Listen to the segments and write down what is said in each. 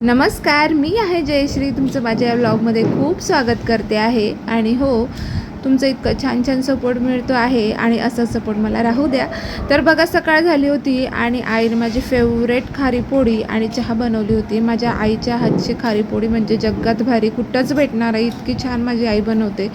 नमस्कार मी आहे जयश्री. तुमचं माझ्या या ब्लॉगमध्ये खूप स्वागत करते आहे. आणि हो तुमचं इतकं छान छान सपोर्ट मिळतो आहे आणि असा सपोर्ट मला राहू द्या. तर बघा सकाळ झाली होती आणि आईने माझी फेवरेट खारीपोळी आणि चहा बनवली होती. माझ्या आईच्या हातची खारीपोळी म्हणजे जगात भारी. कुठंच भेटणार आहे. इतकी छान माझी आई बनवते.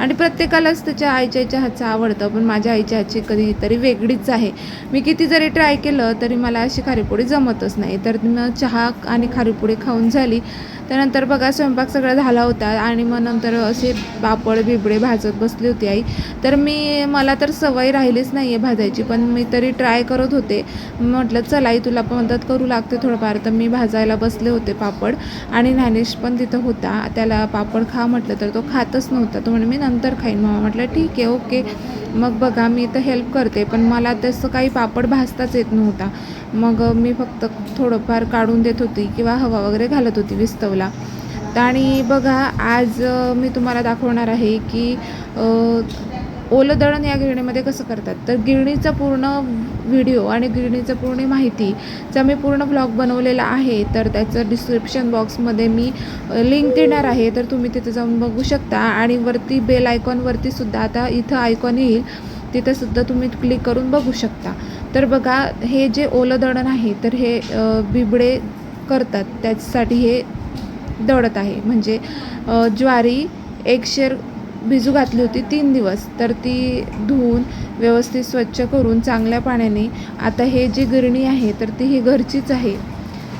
आणि प्रत्येकालाच त्याच्या आईच्या आईच्या हातचं आवडतं पण माझ्या आईच्या हातची कधीतरी वेगळीच आहे. मी किती जरी ट्राय केलं तरी मला अशी खारीपोळी जमतच नाही. तर मग चहा आणि खारीपोळी खाऊन झाली त्यानंतर बघा स्वयंपाक सगळा झाला होता आणि मग नंतर असे पापड बिबडे भाजत बसली होती आई. तर मी मला तर सवय राहिलीच नाही आहे भाजायची पण मी तरी ट्राय करत होते. म्हटलं चला आई तुला पण मदत करू लागते थोडंफार. तर मी भाजायला बसले होते पापड आणि ज्ञानेश पण तिथं होता. त्याला पापड खा म्हटलं तर तो खातच नव्हता. तो म्हणजे मी नंतर खाईन. मग म्हटलं ठीक आहे ओके. मग बघा मी तर हेल्प करते. पण मला तसं काही पापड भाजताच येत नव्हता. मग मी फक्त थोडंफार काढून देत होती किंवा हवा वगैरे घालत होती विस्तवला. तर आणि बघा आज मी तुम्हाला दाखवणार आहे की ओलं दळण या गिरणीमध्ये कसं करतात? तर गिरणीचं पूर्ण व्हिडिओ आणि गिरणीचं पूर्ण माहितीचा मी पूर्ण ब्लॉग बनवलेला आहे तर त्याचं डिस्क्रिप्शन बॉक्समध्ये मी लिंक देणार आहे. तर तुम्ही तिथे जाऊन बघू शकता. आणि वरती बेल आयकॉनवरती सुद्धा आता इथं आयकॉन येईल. तिथंसुद्धा तुम्ही क्लिक करून बघू शकता. तर बघा हे जे ओलं दळण आहे तर हे बिबडे करतात. त्याच्यासाठी हे दळत आहे. म्हणजे ज्वारी एक शेर भिजू घातली होती तीन दिवस. तर ती धुवून व्यवस्थित स्वच्छ करून चांगल्या पाण्याने आता हे जी गिरणी आहे तर ती ही घरचीच आहे.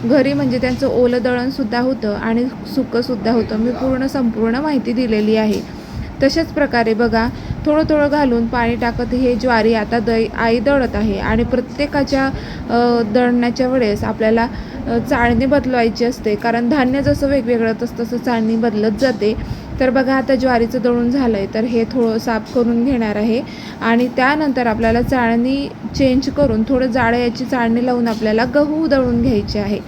घरी म्हणजे त्यांचं ओलं दळणसुद्धा होतं आणि सुकंसुद्धा होतं. मी पूर्ण संपूर्ण माहिती दिलेली आहे. तशाच प्रकारे बघा थोडं थोडं घालून पाणी टाकत हे ज्वारी आता दही आई दळत आहे आणि प्रत्येकाच्या दळण्याच्या वेळेस आपल्याला चाळणी बदलवायची असते. कारण धान्य जसं वेगवेगळं तसं तसं चाळणी बदलत जाते. तर बघा आता ज्वारीचं दळून झालं आहे तर हे थोडं साफ करून घेणार आहे. आणि त्यानंतर आपल्याला चाळणी चेंज करून थोडं जाळं याची चाळणी लावून आपल्याला गहू दळून घ्यायचे आहे.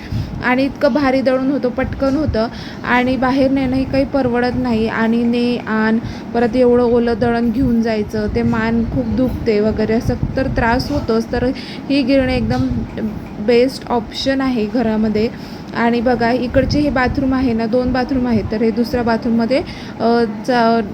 आणि इतकं भारी दळून होतं पटकन होतं. आणि बाहेर नेणंही काही परवडत नाही. आणि ने आण परत एवढं ओलं दळण घेऊन जायचं ते मान खूप दुखते वगैरे असं तर त्रास होतोच. तर ही गिरणी एकदम बेस्ट ऑप्शन आहे घरामध्ये. आणि बघा इकडचे हे बाथरूम आहे ना दोन बाथरूम आहेत तर हे दुसऱ्या बाथरूममध्ये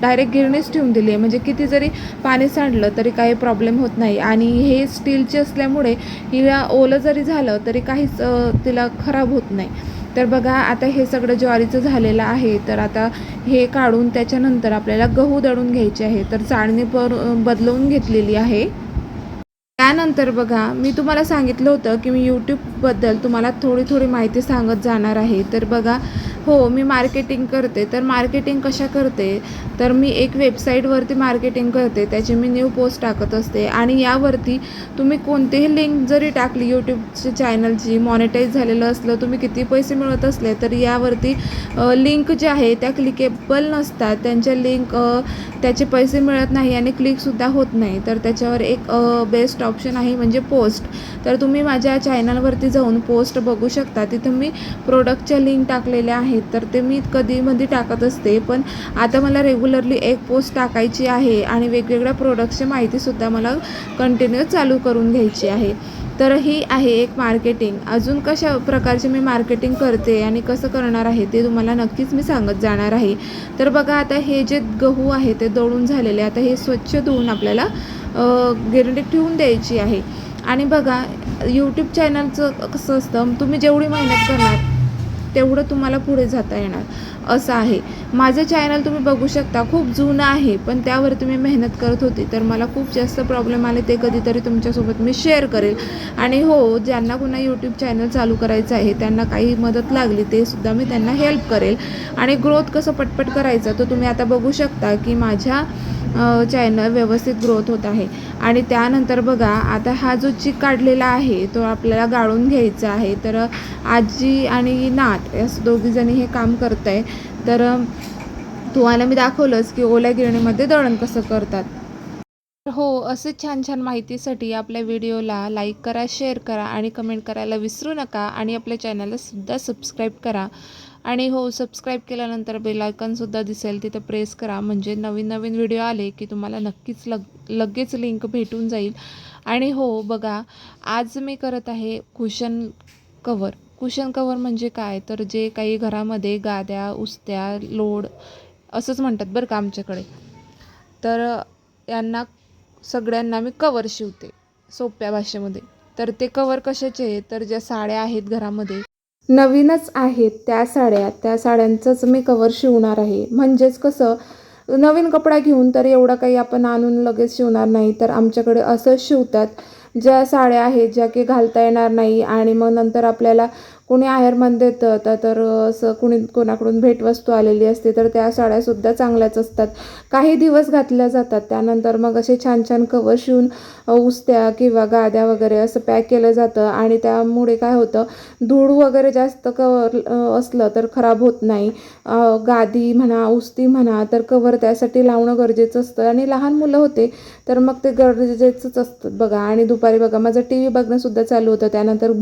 डायरेक्ट गिरणीच ठेवून दिली आहे. म्हणजे किती जरी पाणी सांडलं तरी काही प्रॉब्लेम होत नाही. आणि हे स्टीलचे असल्यामुळे हिला ओलं जरी झालं तरी काहीच तिला खराब होत नाही. तर बघा आता हे सगळं ज्वारीचं झालेलं आहे. तर आता हे काढून त्याच्यानंतर आपल्याला गहू दळून घ्यायचे आहे. तर चाळणी पर बदलवून घेतलेली आहे. त्यानंतर बघा मी तुम्हाला सांगितलं होतं की मी यूट्यूबबद्दल तुम्हाला थोडी थोडी माहिती सांगत जाणार आहे. तर बघा हो मी मार्केटिंग करते. तर मार्केटिंग कशा करते? तर मी एक वेबसाईटवरती मार्केटिंग करते त्याची मी न्यू पोस्ट टाकत असते. आणि यावरती तुम्ही कोणतीही लिंक जरी टाकली यूट्यूबची चॅनलची मॉनिटाईज झालेलं असलं तुम्ही किती पैसे मिळत असले तर यावरती लिंक जे आहे त्या क्लिकेबल नसतात. त्यांच्या लिंक त्याचे पैसे मिळत नाही आणि क्लिकसुद्धा होत नाही. तर त्याच्यावर एक बेस्ट ऑप्शन आहे म्हणजे पोस्ट तर तुम्ही माझ्या चॅनलवरती जाऊन पोस्ट बघू शकता. तिथं मी प्रोडक्टच्या लिंक टाकलेल्या आहेत. तर ते मी कधीमध्ये टाकत असते. पण आता मला रेग्युलरली एक पोस्ट टाकायची आहे आणि वेगवेगळ्या प्रोडक्टची माहितीसुद्धा मला कंटिन्यू चालू करून घ्यायची आहे. तर ही आहे एक मार्केटिंग अजून कशा प्रकारचे मी मार्केटिंग करते आणि कसं करणार आहे ते तुम्हाला नक्कीच मी सांगत जाणार आहे. तर बघा आता हे जे गहू आहे ते दळून झालेले आता हे स्वच्छ धुवून आपल्याला गिरणी ठेवून द्यायची आहे. आणि बघा यूट्यूब चॅनलचं कसं असतं तुम्ही जेवढी मेहनत करणार तेवढं तुम्हाला पुढे जाता येणार. असं आहे. माझं चॅनल तुम्ही बघू शकता. खूप जुनं आहे पण त्यावर तुम्ही मेहनत करत होती. तर मला खूप जास्त प्रॉब्लेम आले. ते कधीतरी तुमच्यासोबत मी शेअर करेल. आणि हो ज्यांना कुणा यूट्यूब चॅनल चालू करायचं आहे त्यांना काही मदत लागली ते सुद्धा मी त्यांना हेल्प करेल. आणि ग्रोथ कसं पटपट करायचं तर तुम्ही आता बघू शकता की माझ्या चॅनल व्यवस्थित ग्रोथ होत आहे. आणि त्यानंतर बघा आता हा जो चिक काढलेला आहे तो आपल्याला गाळून घ्यायचा आहे. तर आजी आणि नात या दोघीजणी हे काम करत आहे तर तुम्हाला मी दाखवलंच की ओल्या गिरणीमध्ये दळण कसं करतात. हो असे छान छान माहितीसाठी आपल्या व्हिडिओला लाईक करा शेअर करा आणि कमेंट करायला विसरू नका आणि आपल्या चॅनलला सुद्धा सबस्क्राईब करा. आणि हो सबस्क्राईब केल्यानंतर बेलायकनसुद्धा दिसेल तिथं प्रेस करा. म्हणजे नवीन नवीन व्हिडिओ आले की तुम्हाला नक्कीच लग लगेच लिंक भेटून जाईल. आणि हो बघा आज मी करत आहे कुशन कवर कुशन कवर म्हणजे काय? तर जे काही घरामध्ये गाद्या उस्त्या लोड असंच म्हणतात बरं का आमच्याकडे. तर यांना सगळ्यांना मी कवर शिवते सोप्या भाषेमध्ये. तर ते कवर कशाचे? आहे तर ज्या साड्या आहेत घरामध्ये. नवीनच आहेत त्या साड्या. त्या साड्यांचंच मी कवर शिवणार आहे. म्हणजेच कसं नवीन कपडा घेऊन तर एवढं काही आपण आणून लगेच शिवणार नाही. तर आमच्याकडे असंच शिवतात ज्या साड्या आहेत ज्या की घालता येणार नाही आणि मग नंतर आपल्याला कुणी आहेरमान देतं तर तर असं कुणी कोणाकडून भेटवस्तू आलेली असते तर त्या साड्यासुद्धा चांगल्याच असतात. काही दिवस घातल्या जातात त्यानंतर मग असे छान छान कवर शिवून अ, उस्त्या किंवा गाद्या वगैरे असं पॅक केलं जातं आणि त्यामुळे काय होतं धूळ वगैरे जास्त कवर असलं तर खराब होत नाही. गादी म्हणा उस्ती म्हणा तर कवर त्यासाठी लावणं गरजेचं असतं. आणि लहान मुलं होते तर मग ते गरजेचंच असतं. बघा आणि दुपारी बघा माझं टी व्ही बघणंसुद्धा चालू होतं. त्यानंतर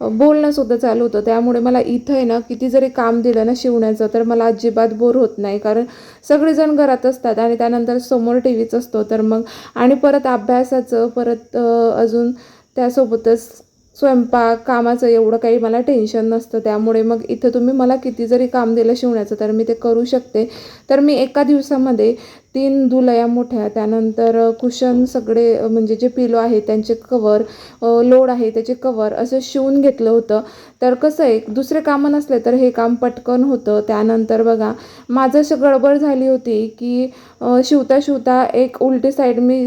बोलणंसुद्धा चालू होतं. त्यामुळे मला इथं आहे ना किती जरी काम दिलं ना शिवण्याचं तर मला अजिबात बोर होत नाही. कारण सगळेजण घरात असतात आणि त्यानंतर समोर टी व्हीच असतो. तर मग आणि परत अभ्यासाचं परत अजून त्यासोबतच स्वयंपाक कामाचं एवढं काही मला टेन्शन नसतं. त्यामुळे मग इथं तुम्ही मला किती जरी काम दिलं शिवण्याचं तर मी ते करू शकते. तर मी एका दिवसामध्ये तीन दुलया मोठ्या त्यानंतर कुशन सगळे म्हणजे जे पिलो आहे त्यांचे कवर लोड आहे त्याचे कवर असं शिवून घेतलं होतं. तर कसं आहे दुसरे कामं नसले तर हे काम पटकन होतं. त्यानंतर बघा माझं असं गडबड झाली होती की शिवता शिवता एक उलटी साईड मी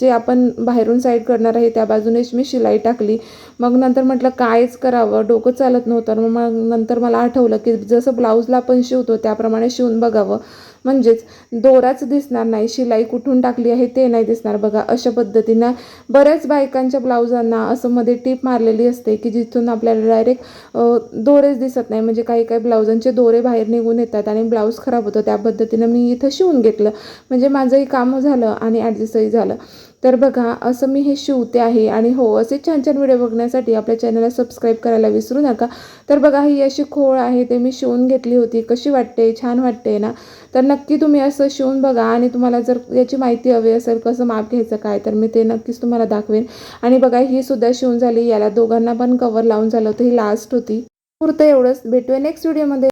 जे आपण बाहेरून साईड करणार आहे त्या बाजूनेच मी शिलाई टाकली. मग नंतर म्हटलं कायच करावं? डोकं चालत नव्हतं. मग नंतर मला आठवलं की जसं ब्लाऊजला आपण शिवतो त्याप्रमाणे शिवून बघावं. म्हणजेच दोराच दिसणार नाही शिलाई कुठून टाकली आहे ते नाही दिसणार. बघा अशा पद्धतीनं बऱ्याच बायकांच्या ब्लाऊजांना असं मध्ये टीप मारलेली असते की जिथून आपल्याला डायरेक्ट दोरेच दिसत नाही. म्हणजे काही काही ब्लाऊजांचे दोरे बाहेर निघून येतात आणि ब्लाऊज खराब होतो. त्या पद्धतीनं मी इथं शिवून घेतलं. म्हणजे माझंही काम झालं आणि ॲडजस्टही झालं. तर बघा असं मी हे शिवते आहे आणि हो असे छान छान व्हिडिओ बघण्यासाठी आपल्या चॅनलला सबस्क्राईब करायला विसरू नका. तर बघा ही अशी खोळ आहे ते मी शिवून घेतली होती. कशी वाटते? छान वाटते ना? तर नक्की तुम्ही असं शिवून बघा आणि तुम्हाला जर याची माहिती हवी असेल कसं माप घ्यायचं काय तर मी ते नक्कीच तुम्हाला दाखवेन. आणि बघा ही सुद्धा शिवून झाली. याला दोघांना पण कवर लावून झालं होतं. ही लास्ट होती. पुरतं एवढंच. भेटूया नेक्स्ट व्हिडिओमध्ये